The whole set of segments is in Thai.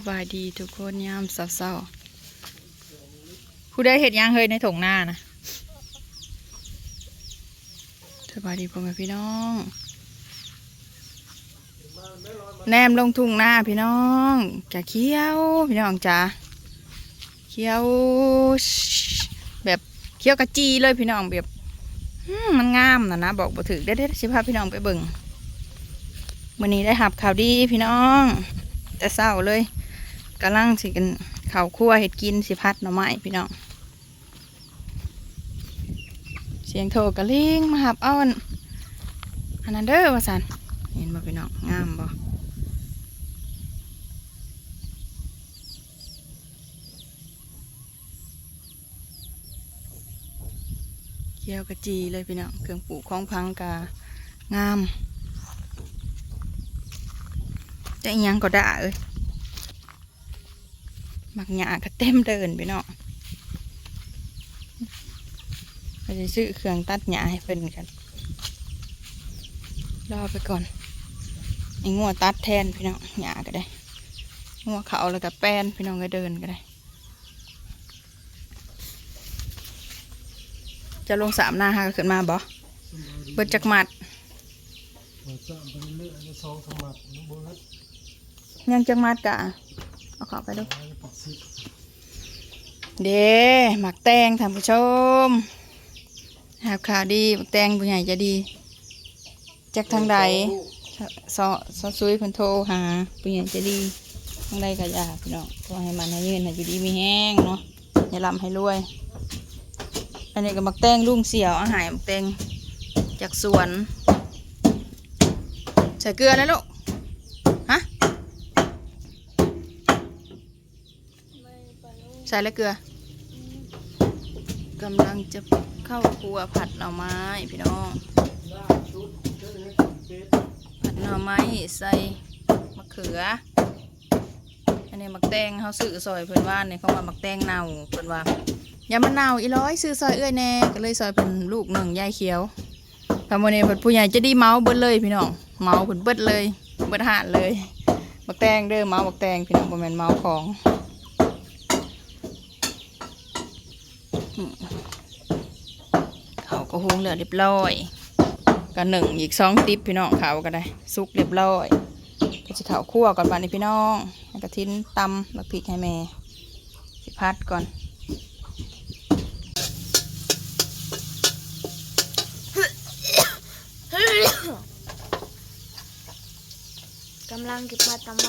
สบายดีทุกคนยามเศร้าๆผู้ได้เห็ดยังเฮยในถงหน้านะสบายดีพ่อแม่พี่น้อง แนมลงทุ่งหน้าพี่น้องจะเคี้ยวพี่น้องจ้าเคี้ยวแบบเคี้ยวกะจีเลยพี่น้องแบบมมันงามนะนะบอกบ่ถึกได้ได้สิพาพี่น้องไปเบิ่งวันนี้ได้หับข่าวดีพี่น้อง แต่เศร้าเลย กำลังสิกันข้าวคั่วเห็ดกินสิพัดหน่อไม้พี่น้องเสียงโทรกระลิงมาหับเอาอันอันนั้นเด้อว่าสันเห็นบ่พี่น้องงามบ่เกี่ยวกะจีเลยพี่น้องเครื่องปลูกของพังกางามจะยังก็ได้เอ้ย หมักหยาก็เต็มเดินไปเนาะเราจะซื้อเครื่องตัดหญ้าให้เพิ่นกันรอไปก่อนไอ้งัวตัดแทนพี่น้องหญ้าก็ได้งัวเขาแล้วก็แป้นพี่น้องก็เดินก็ได้ จะลงสามหน้าห้าก็ขึ้นมาบ่เบิดจักหมัดหัวจะไปเรื่อยๆสองสมัดน้ำเบิร์ดยังจักหมัดกะ เอาข้าไปดูหายปัดซิบเด้หมักแตงท่านผู้ชม หาข่าวดีหมักแตงผู้ใหญ่จะดีจากทางใดสสสซุยเพิ่นโทรหาผู้ใหญ่จะดีทางใดก็อยากพี่น้องขอให้มันให้ยืนให้อยู่ดีมีแห้งเนาะอย่าลำให้รวย อันนี้ก็หมักแตงลุงเสี่ยวอาหารหมักแตงจากสวน ใส่เกลือนะลูกฮะ ใส่แล้วเกลือกำลังจะเข้าครัวผัดหน่อไม้พี่น้อง ผัดหน่อไม้ใส่มะเขือ อันนี้มักแตงเขาซื้อซอยเพิ่อนว่าเนี่ยเขาว่ามักแตงเน่าเพิ่อนว่าอย่ามันเน่าอีร้อยซื้อซอยเอื้อยแน่ก็เลยซอยเป็นลูกหนึ่งยายเขียวทำวันนี้เพิ่นผู้ใหญ่จะดีเมาเบิดเลยพี่น้องเมาเพิ่นเบิดเลยเบิดหาดเลยมักแตงเด้อเมามักแตงพี่น้องบ่แมนเมาของอืมเขา ก็หุงเหลือเรียบร้อยก็หนึ่งอีกสองติ๊บพี่น้องเขาก็ได้สุกเรียบร้อยก็จะเขาคั่วก่อนบ้านนี้พี่น้องกระทิ้นตำแล้วพริกให้แม่สิพัดก่อนกำลังก็บมาทำไม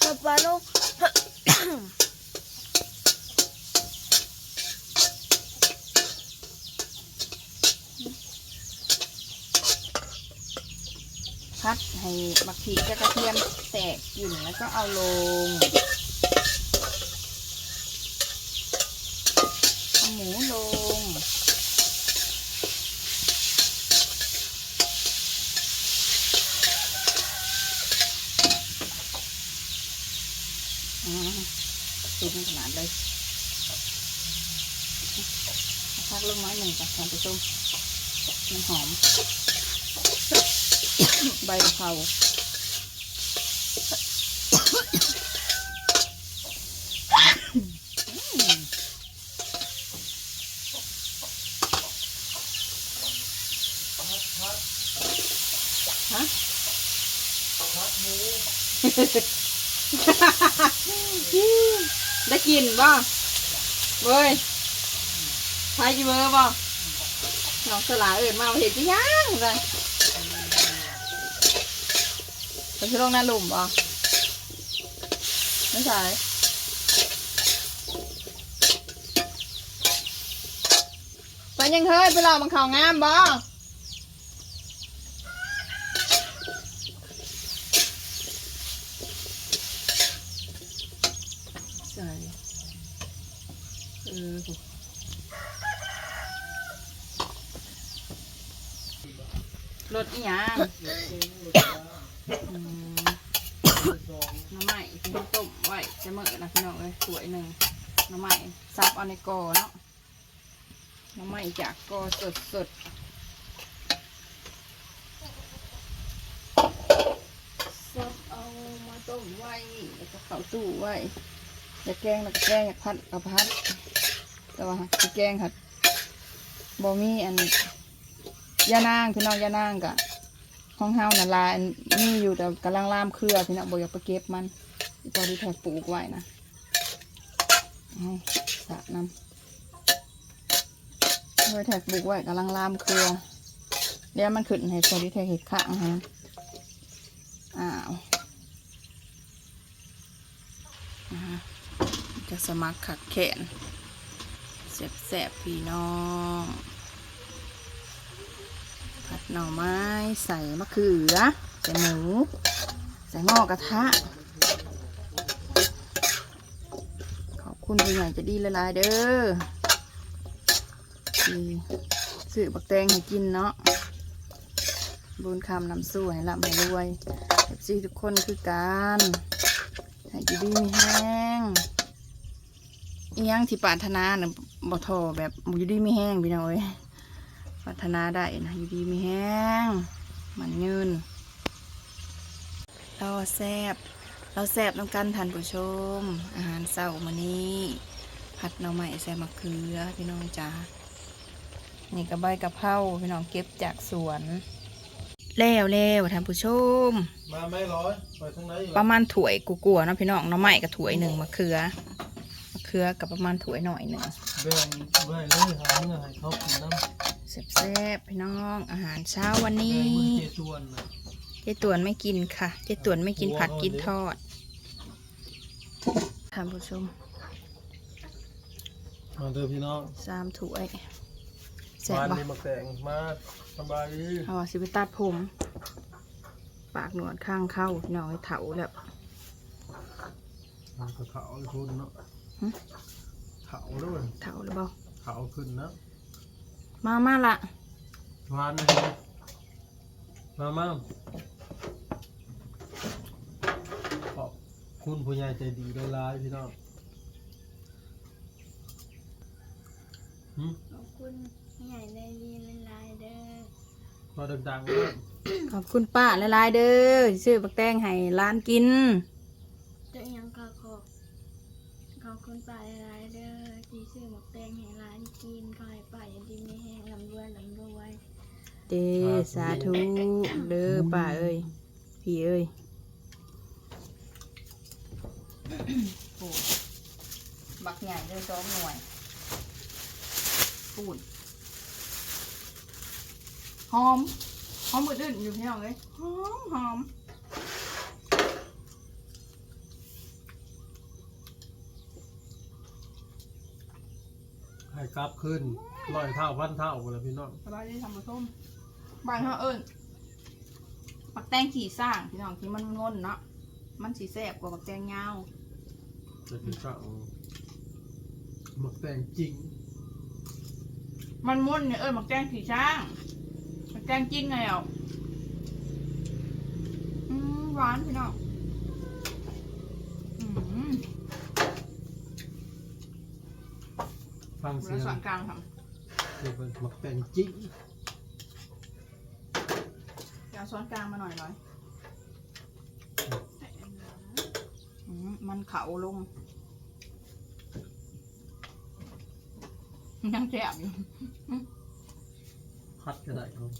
ปะปลูก พัดให้บักพริกกับกระเทียมแตกกลิ่นแล้วก็เอาลงเอาหมูลง อืมติดขนาดเลยพักลงน้หนึ่งก่อนท่านผู้ชมมันหอม ใบกะเพราฮะพัดหมูได้กินบ่เว้ยพายจีเบอร์บ่น้องสลาเอินมาเห็นจะย่างเลย เป็นช่วงหน้าหลุมป่ะไม่ใช่ไปยังเฮ้ยไปหลอกมันข่าวงามบ่ใส่เออรถอีหยังอืมน้ำใหม่ที่เขาต้มไว้ จะเมื่อนะพี่น้องเลยสวยหนึ่งน้ำใหม่ซับเอาในกอเนาะน้ำใหม่จากกอสดสดๆซับเอามาต้มไว้แล้วก็เขาตู้ไว้อยากแกงแล้วก็แกงอยากพัดก็พัด แต่ว่าที่แกงค่ะบ่มีอันยานางพี่น้องยานางกะห้องเฮาน่ะลายนมีอยู่แต่กำลังล่ามเครือพี่น้องบอยากไปเก็บมัน อีพอดีแทกปลูกไว้นะเอาสะน้ำไว้แทกปลูกไว้กำลังลามเครือเดี๋ยวมันขึ้นให้พอดีแทกเห็ดข้างฮะอ้าวอ่าจะสมัครขักแขนแซ่บแซ่บพี่น้อง ผัดหน่อไม้ใส่มะเขือ ใส่หมู ใส่งอกระทะ ขอบ คุณผู้ใหญ่จะดีละลายเด้อที่อบักแตงให้กินเนาะบุญคำนำสู้ให้ร่ำให้รวยเอฟซีทุกคนคือการให้อยู่ดีมีแห้งเอียงที่ปรารถนาเนี่ยบ่ทอแบบอยู่ดีไม่แห้งพี่น้องเอ้ยปรารถนาได้นะอยู่ดีไม่แห้งมันเงินราแซบ เราแซบน้ำกันท่านผู้ชม อาหารเช้ามื้อนี้ผัดหน่อไม้ใส่มะเขือพี่น้องจ้านี่กระใบกระเพราพี่น้องเก็บจากสวน แล้วแล้วท่านผู้ชม มาไม่ร้อยไปทางไหนอีกประมาณถ้วยกูกลัวๆเนาะพี่น้องหน้ำใหม่กับถ้วยหนึ่งมะเขือมะเขือกับประมาณถ้วยหน่อยหนึ่งแบ่งไว้เลยหาเงินให้เขากินน้ำแซ่บๆพี่น้องอาหารเช้าวันแบ่นี้ งมือเจตวนนะ เจ๊ตวนไม่กินค่ะ เจ๊ตวนไม่กินผัดกินทอดท่านผู้ชมมาเด้อพี่น้องสามถ้วยแซ่บวานปะนี้มาแต่งมาสบายดีเอาสิไปตัดผม ปากหนวดข้างเข้าพี่น้องให้เถาแล้ว มันก็เถาไอ้คุณเนาะหึ เถาด้วยเถาหรือเปล่าเถาขึ้นนะมามาละวานนะมามาขอบ คุณผู้ใหญ่ใจดีได้ร้ายๆพี่น้องหึขอบคุณใหญ่ได้ดีหลายๆเด้อพอดังๆเลยขอบคุณป้าหลายๆเด้อที่ซื้อบักแตงให้ร้านกิน เจะยังก็ขอบขอบคุณป้าหลายๆเด้อที่ซื้อหมกแตงให้ร้านกินขอให้ป้าอย่าดีไม่แห้งลำรวยลำรวย เดสาธุเด้อป้าเอ้ยพี่เอ้ย บักใหญ่เด้อสองหน่วย ปูนหอมหอมมืดอื่นอยู่พี่น้องเลยหอมหอมให้กลับขึ้นร้อยเท่าพันเท่าหมดแล้วพี่น้องสบายดีทำมาส้มบานเขาเอิญบักแตงขี่สร้างพี่น้องที่มันงนเนาะมันสีแสบกว่าบักแตงยาว จะเป็นสั่งหมักแตงจริง มันมุ่นเนี่ยเออหมักแกงผีช้างหมักแกงจริงไงอะอืมหวานพี่น้องฟังเสียงส่วนกลางค่ะเดี๋ยวเป็นหมักแตงจริงเดี๋ยวช้อนกลางมาหน่อยหน่อยอื มมันเขาลงยังแสบอยู่พัดก็ได้ครับ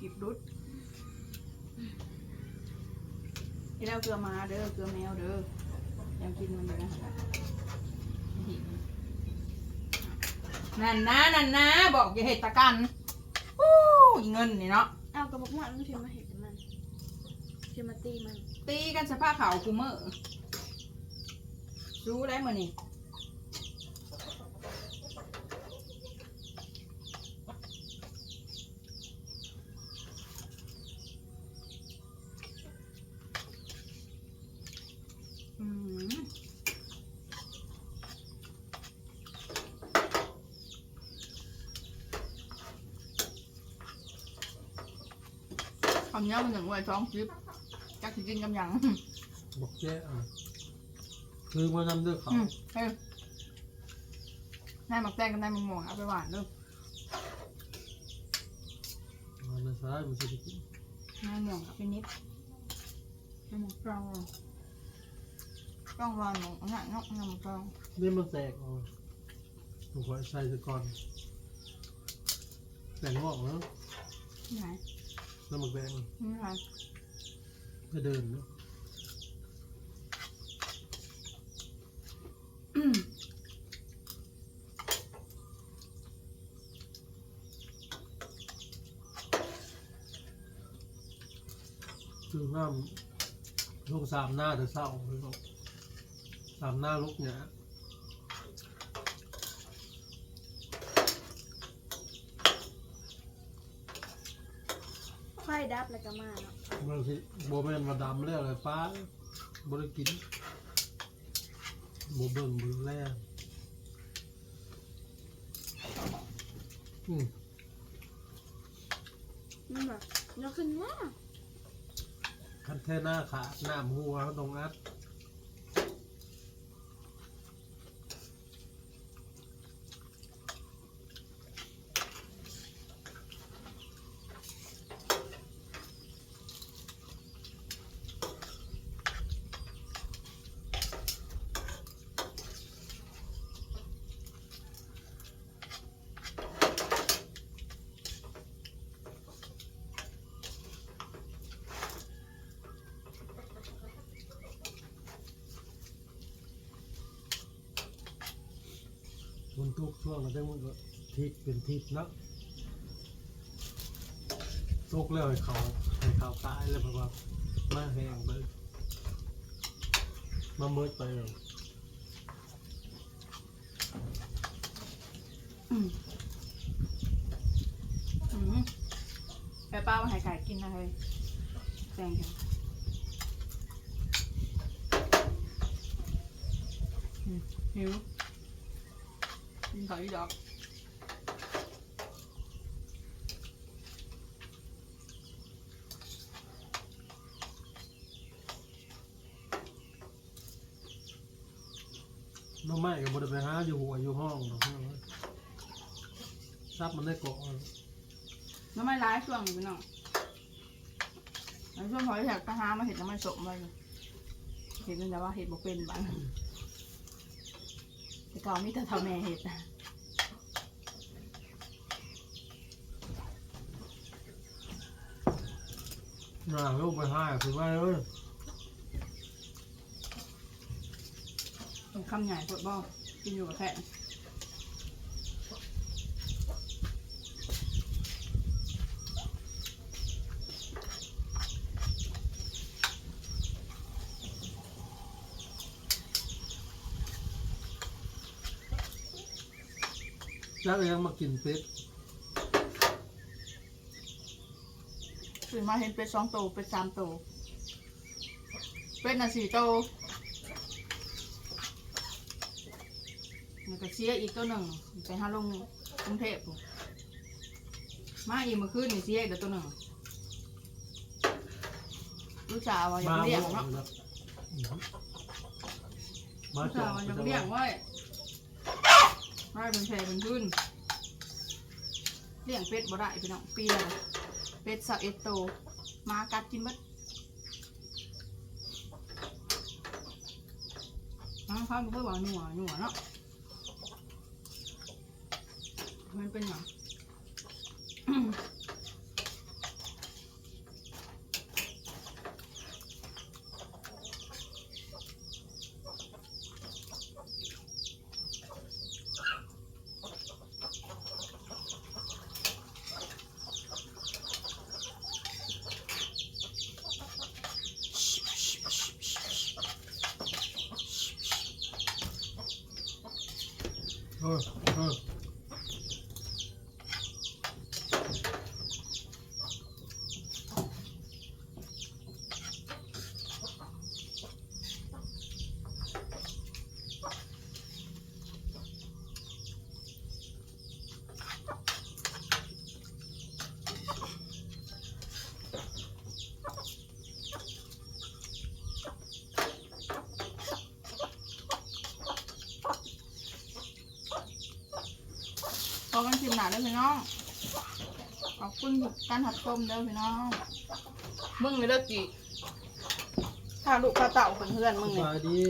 กิบดุดกินแล้วเกลือมาเด้อเกลือแมวเด้อยังกินมันอยู่นะนั่นนะนั่นนะบอกอย่าเห็ดตะกันอู้ยเงินนี่เนาะ เอากระบอกหมดมันเทียมมาเห็ดมันเทียมมาตีมัน ตีกันสภาพเขาคูเมอร์รู้ได้เมื่อนี่ม คำนี้ยมันหนึ่งไว้ท้องจิ๊บจักสิกินกำยังบอกแจ้อะคือมานำเด้อเขาอืมเฮ้ยนายหมักแตงกับนายมังม่วงเอาไปหวานเด้อมาในซ้ายมันจะได้กินน้ำหมองกับเป็นนิดน้ำหมองกรองกรองวานหมองหนักเนาะน้ำหมองกรองนี่มันแตกออกถูกไว้ใส่ตะกอนแตกงอกแล้วไหน น้ำมันแดงนี่ค่ะก็เดินเนาะอืมคือน้ำลูกสามหน้าเดือเศร้าเลยลูกสามหน้าลูกเนี่ย ไฟดับ แล้วก็มาเนาะบางทีโบแมนมาดำเรื่องอะไรป้าบริกินโบเบิ่งโบแรกอืมมันแบบยกขึ้นมาคันแท่หน้าขาดหน้าหัวตรงอัด ช่วงแล้วมันก็ทิศเป็นทิศเนาะตกแล้วให้เขาให้เขาตายแล้วเพราะว่ามาแห้งไปมาเมิดไปแล้วอืมอืมไปป้ามาให้ไก่กินนะเฮ้ยแซงกันหิว กินข้าวอีดอกน้องไม้กับบริไปหาอยู่หัวอยู่ห้องเนาะซับมันได้เกาะน้ำไม่ร้ายช่วงนี้พี่น้องแล้วช่วงพออยากไปหามาเห็ดน้ำมันสมไปเลยเห็ดเป็นแต่ว่าเห็ดบกเป็นบ้างแต่ก่อนมีแต่เท่าแม่เห็ด นะหน้าลูกไปห้าคือว่าเอ้ยเป็นคำใหญ่ปวดบ้องกินอยู่กับแพะจักยังมากินเป็ด ตื่นมาเห็นเป็ดสองโตวเป็ดสามโตวเป็ดน่ะสี่โตวแล้วก็เชียอีกตัวหนึ่งไปหาลงกรุงเทพมาอีกเมื่อคืนนี่เชียอีกเดี๋ยวตัวหนึ่งลูกสาวว่าอยากเลี้ยงบ่เนาะนะมาลูกจสาวดว่าอยากเลี้ยงว่าไว้ให้เป็นแพเป็นขึ้นเลี้ยงเป็ดบ่ได้พี่น้องปีละ เป็ดสับเอ็ดโตมากัดกินบัดน้องเขาบอกว่าหนัวหนัวเนาะมันเป็นหยัง คุณการหัดชมเด้อพี่น้องมึงเลยเด้อกี่ถ้าลูกพาเต่าเพื่อนๆมึงสเนี่ยบายดี